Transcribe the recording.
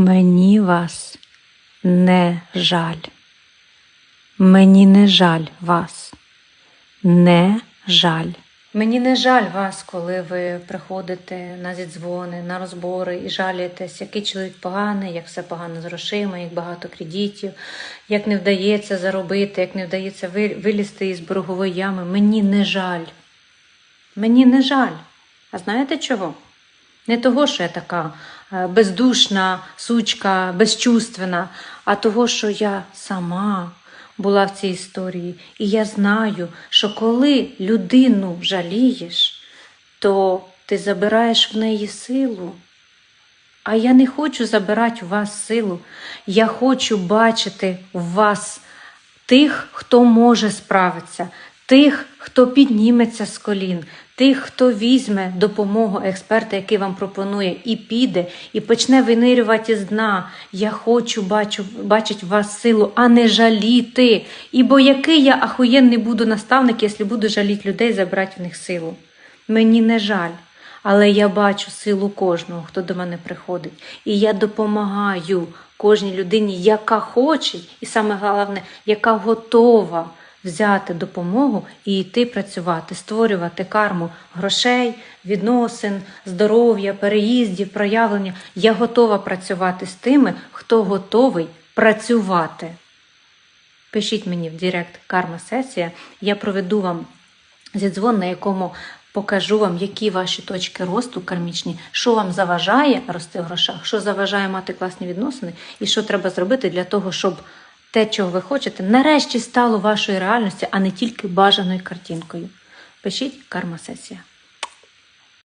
Мені вас не жаль. Мені не жаль вас. Не жаль. Мені не жаль вас, коли ви приходите на зідзвони, на розбори і жалієтесь, який чоловік поганий, як все погано з грошима, як багато кредитів, як не вдається заробити, як не вдається вилізти із боргової ями. Мені не жаль. Мені не жаль. А знаєте чого? Не того, що я така бездушна, сучка, безчувственна, а того, що я сама була в цій історії. І я знаю, що коли людину жалієш, то ти забираєш в неї силу. А я не хочу забирати у вас силу. Я хочу бачити в вас тих, хто може справитися, тих, хто підніметься з колін, тих, хто візьме допомогу експерта, який вам пропонує, і піде, і почне винирювати з дна. Я хочу бачу, бачити в вас силу, а не жаліти. Ібо який я ахуєнний буду наставник, якщо буду жаліти людей, забрати в них силу. Мені не жаль. Але я бачу силу кожного, хто до мене приходить. І я допомагаю кожній людині, яка хоче, і саме головне, яка готова взяти допомогу і йти працювати, створювати карму грошей, відносин, здоров'я, переїздів, проявлення. Я готова працювати з тими, хто готовий працювати. Пишіть мені в Директ карма сесія. Я проведу вам зідзвон, на якому покажу вам, які ваші точки росту кармічні, що вам заважає рости в грошах, що заважає мати класні відносини, і що треба зробити для того, щоб те, чого ви хочете, нарешті стало вашою реальністю, а не тільки бажаною картинкою. Пишіть карма сесія.